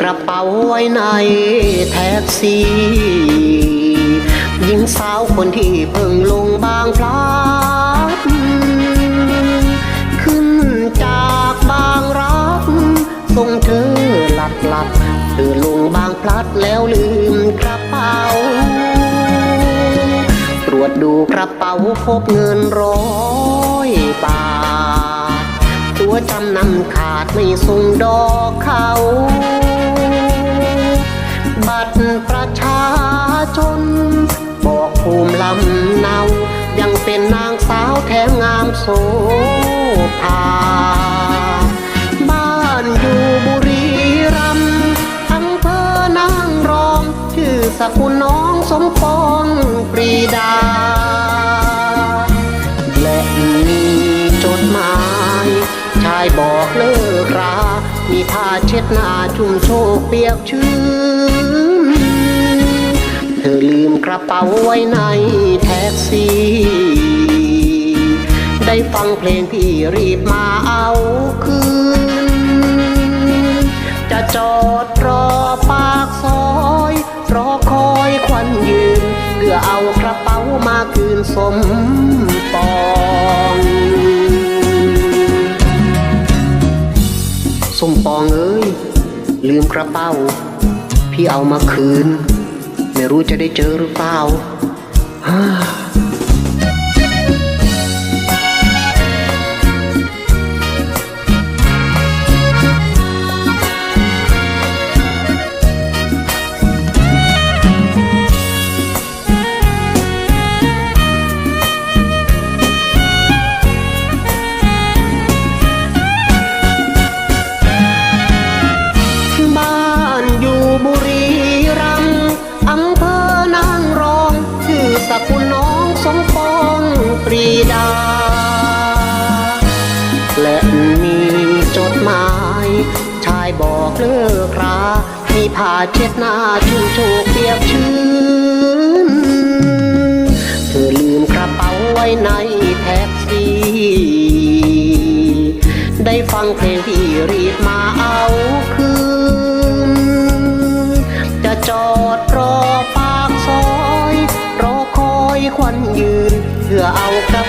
กระเป๋าไว้ในแท็กซี่หญิงสาวคนที่เพิ่งลงบางพลัดขึ้นจากบางรักส่งเธอหลัดหลัดเธอลงบางพลัดแล้วลืมกระเป๋า ตรวจดูกระเป๋าพบเงินร้อยบาท ตัวจำนำขาดไม่ส่งดอกเขาำเนา ยังเป็นนางสาวแถมงามโสภาบ้านอยู่บุรีรัมย์อำเภอนางรองชื่อสกุลน้องสมปองปรีดา และมีจดหมาย ชายบอกเลิกรา มีผ้าเช็ดหน้าชุ่มโชกเปียกชื้นเธอ กระเป๋าไว้ในแท็กซี่ ได้ฟังเพลงพี่รีบมาเอาคืน จะจอดรอปากซอย รอคอยควันยืน เพื่อเอากระเป๋ามาคืนสมปองสมปองเอ้ยลืมกระเป๋า พี่เอามาคืน ไม่รู้จะได้เจอหรือเปล่า รีดา และมีจดหมาย ชายบอกเลิกราให้ผ้าเช็ดหน้าชุ่มโชกเปียกชื้น เธอลืมกระเป๋าไว้ในแท็กซี่ ได้ฟังเพลงที่รีบมาเอาคืน จะจอดรอปากซอย รอคอยควันยืน เพื่อเอากระเป๋ามาคืน